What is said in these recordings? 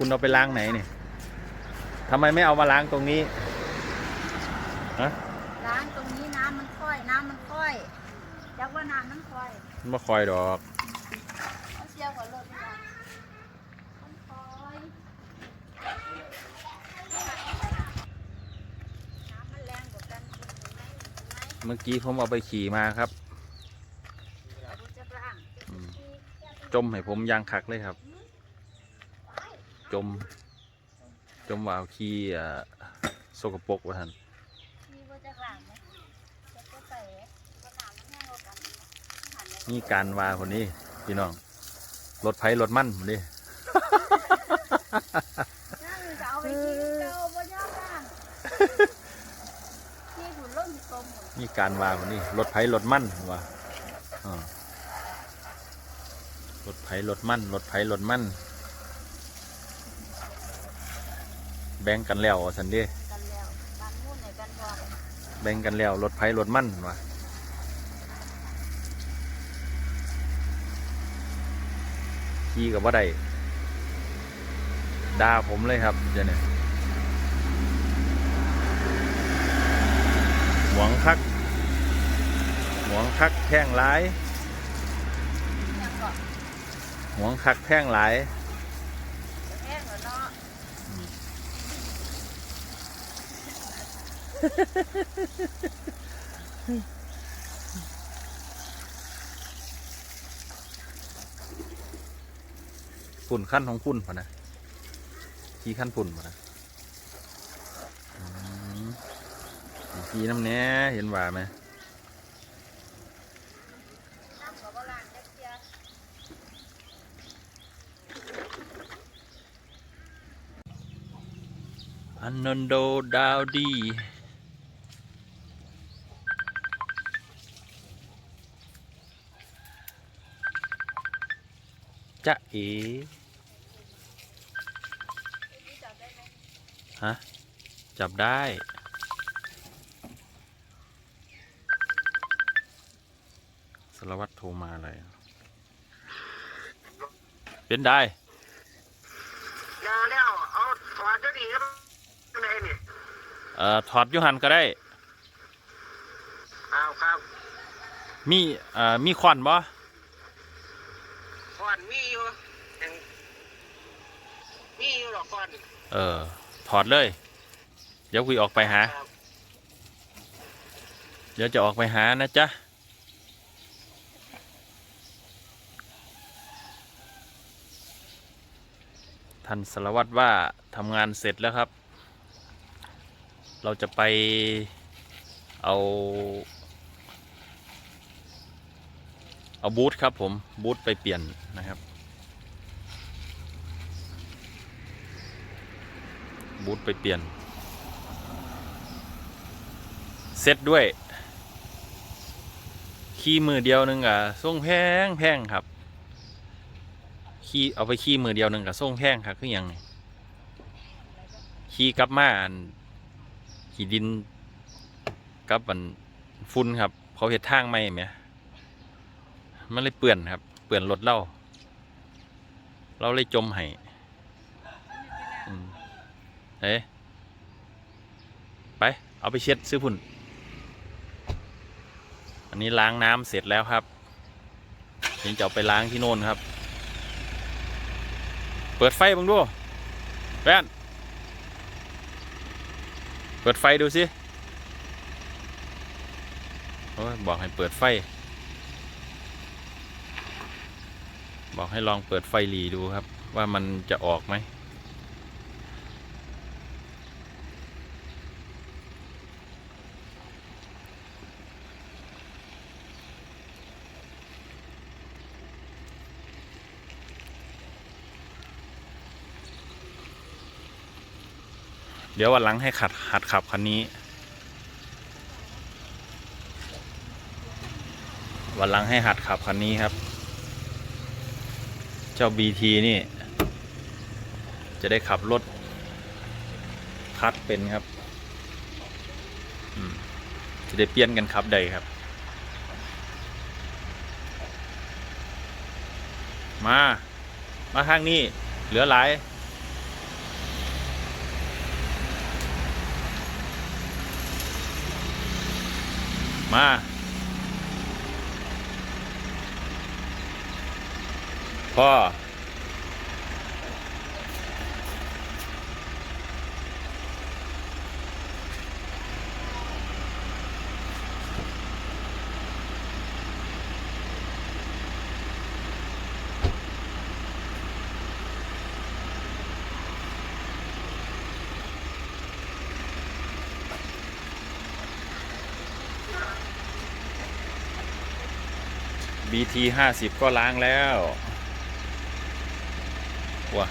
คุณเอาไปล้างไหนเนี่ยทำไมไม่เอามาล้างตรงนี้ฮะล้างตรงนี้น้ำมันค่อย น้ำมันค่อยยักว่าน้ำมันค่อยมันมาคอยดอกเอาเชียวกว่ารถดีกว่ามันค่อยน้ำมันแรงกว่ากันเห็นไหมเห็นไหมเมื่อกี้ผมเอาไปขี่มาครับเราจะล้างอืมจมให้ผมยางคักเลยครับ จม จมว่าเอาขี้อ่าสกปรกว่าท่านมีว่าจะล้างไหมจะก็ใส่ว่าน้ำมันแห้งกว่ากันหันเลยนี่การวาคนนี้พี่น้องรถไผรถมั่นคนนี้ย่างจะเอาไปกินเจ้าบ่ยอมล้างที่หุ่นล่มที่กลมหมดนี่การวาคนนี้รถไผรถมั่นว่าอ่ารถไผรถมั่นรถไผรถมั่นแบ่งกันแล้วว่าสันเดีกันแล้วบางมุ่นในกันพร้อมแบ่งกันแล้วรถไผรถมั่นว่ะขี่กับว่าได้ด่าผมเลยครับเดี๋ยวนี้หวงคักหวงคักแท่งหลายยังก็หวงคักแท่งหลาย แห้งแล้วเนาะ ฝุ่นขั้นของฝุ่นพอนะขี่ขั้นฝุ่นพอนะอืมขี่น้ำแน่เห็นว่าไหมอันนนโดดาวดี จะเอนี่จับได้ไหมฮะ จับได้สารวัตรโทรมาอะไร เป็นได้ยาแล้วเอาถอดจะดีครับไหนนี่เอ่อถอดอยูหันก็ได้อ้าวครับ มีเอ่อมีควันบ่ ควันมีอยู่ยังมีอยู่หรอกควันเออ ถอดเลย เดี๋ยวคุยออกไปหา ครับเดี๋ยวจะออกไปหานะจ๊ะ ท่านสารวัตรว่าทำงานเสร็จแล้วครับ เราจะไปเอา เอาบูธครับผมบูธไปเปลี่ยนนะครับบูธไปเปลี่ยนเซ็ตด้วย ขี้มือเดียวหนึงอะส่งแพงแพงครับ ขี้เอาไปขี้มือเดียวหนึงกับส่งแพงครับคือหยังนี่ขี้กลับมาอันขี้ดินกับอันฝุ่นครับ เขาเห็ดทางไม่ไหม มันเลยเปื่อนครับ เปื่อนรถเราเราเลยจมให้อืมเอ๊ะไป เอาไปเช็ดซื้อพุ่น อันนี้ล้างน้ำเสร็จแล้วครับยังจะเอาไปล้างที่โน่นครับ เปิดไฟบังดูแป้นเปิดไฟดูสิ โอ้ยบอกให้เปิดไฟ บอกให้ลองเปิดไฟหลีดูครับ ว่ามันจะออกไหม เดี๋ยววันหลังให้ขัดหัดขับคันนี้วันหลังให้หัดขับคันนี้ครับ เจ้าบีทีนี่ จะได้ขับรถคัดเป็นครับ จะได้เปลี่ยนกันขับใดครับ มา มาข้างนี้ เหลือหลายมา พ่อ BT ห้าสิบก็ล้างแล้ว ว้า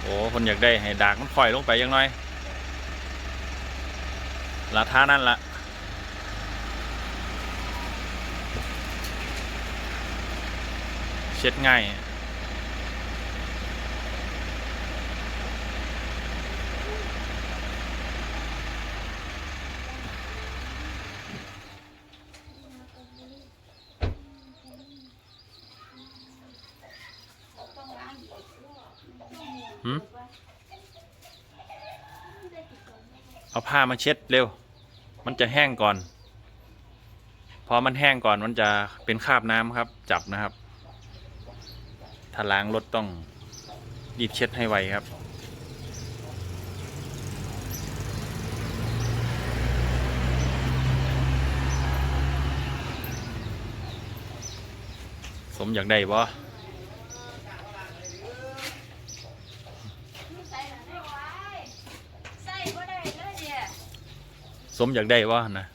โอ้คนอยากได้ให้ดากมันค่อยลงไปยังน้อยราท่านั่นละเช็ดง่าย ต้องล้างอีก หืมเอาผ้ามาเช็ดเร็ว มันจะแห้งก่อน พอมันแห้งก่อนมันจะเป็นคราบน้ำครับ จับนะครับ ถ้าล้างรถต้องรีบเช็ดให้ไวครับสมอยากได้บ่ ใส่หน่อยได้ไว้ใส่บ่ได้เลยเนี่ย สมอยากได้บ่นะ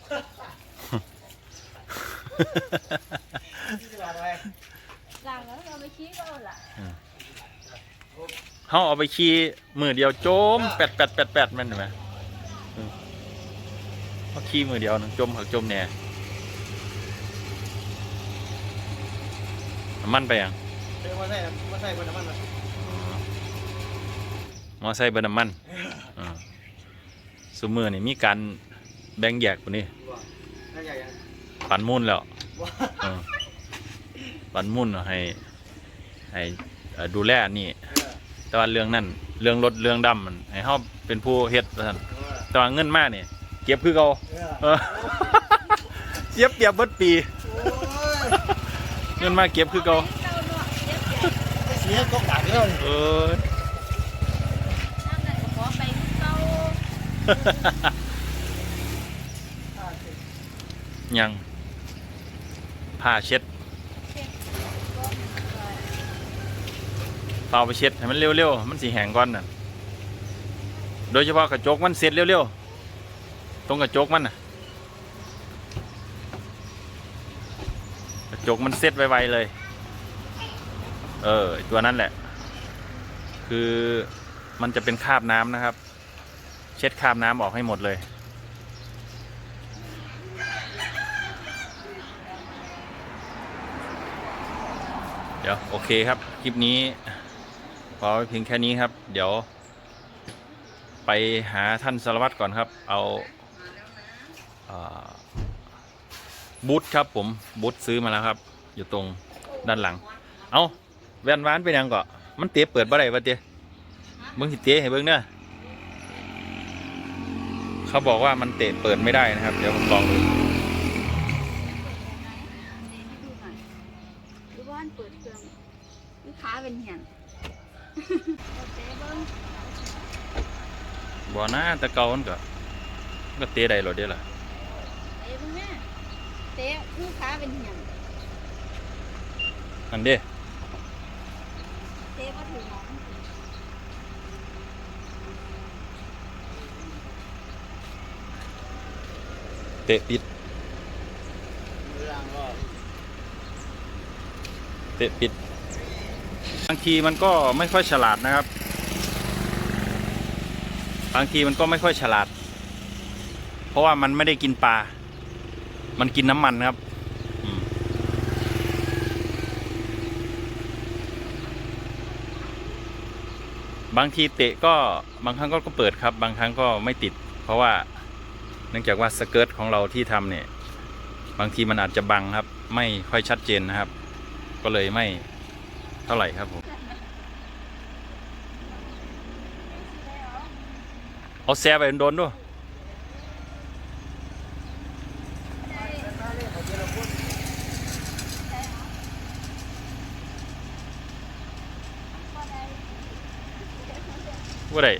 ล้างแล้วเราไปชี้ก็เอาล่ะเขาเอาไปขี่มือเดียว โจมแปดแปดแปดแปดมันเห็นไหมอืมเขาขี่มือเดียวนึงจมหักจมแหน่น้ำมันไปยังเดี๋ยวมาใส่มาใส่บนน้ำมันมามอไซค์เบอร์น้ำมันอ่าสมือนี่มีการ แบ่งแยกกว่านี้ว่าน่าใหญ่ยังปันมุ่นแล้วว่าเออปันมุ่นให้ ให้เอ่อดูแลอันนี่เออแต่ว่าเรื่องนั้นเรื่องรถเรื่องดำมันให้เขาเป็นผู้เฮ็ดว่าซั่นเออแต่ว่าเงินมาเนี่ยเก็บคือเขาเออเออเสียเปรียบเบิดปีโอ้ยเงินมาเก็บคือเขาเจ้าเนาะเจ็บใหญ่เสียก็กาดแล้วนี่เออ นั่นน่ะก็ขอไปคือเก่า ยังผ้าเช็ดต่อเปล่าไปเช็ดให้มันเร็วๆ มันสีแห้งก่อนน่ะ โดยเฉพาะกระจกมันเสร็จเร็วๆ ตรงกระจกมันน่ะ กระจกมันเสร็จไวๆเลย เออตัวนั้นแหละ คือมันจะเป็นคราบน้ำนะครับ เช็ดคราบน้ำออกให้หมดเลย เดี๋ยวโอเคครับ คลิปนี้พอเพียงแค่นี้ครับ เดี๋ยว ไปหาท่านสารวัตรก่อนครับ เอาบูธครับผมบูธซื้อมาแล้วครับ อยู่ตรงด้านหลัง เอาแวนวานเป็นยังก่อมันเตะเปิดบ่ได้ปะเตะเบิ้งสิเตะให้เบิ้งเด้อเขาบอกว่ามันเตะเปิดไม่ได้นะครับ เดี๋ยวผมลองดู หรือว่าอันเปิดเครื่องลูกค้า เป็นเหียนโอเคเบิ้งบ่นะแต่เก่ามันก็มันก็เตะได้หรอเดี๋ยวล่ะเตะเบิ้งแม่เตะลูกค้าเป็นเหียนอันเด้เตะก็ถือหมอนเตะปิดล่างรอบเตะปิด บางทีมันก็ไม่ค่อยฉลาดนะครับ บางทีมันก็ไม่ค่อยฉลาด เพราะว่ามันไม่ได้กินปลา มันกินน้ำมันครับบางทีเตะก็บางครั้งก็เปิดครับ บางครั้งก็ไม่ติด เพราะว่าเนื่องจากว่าสเกิร์ตของเราที่ทำเนี่ย บางทีมันอาจจะบังครับ ไม่ค่อยชัดเจนนะครับ ก็เลยไม่ ท่าไหร่ครับผมเอาแซ่ไปโดนด้วยว่าได้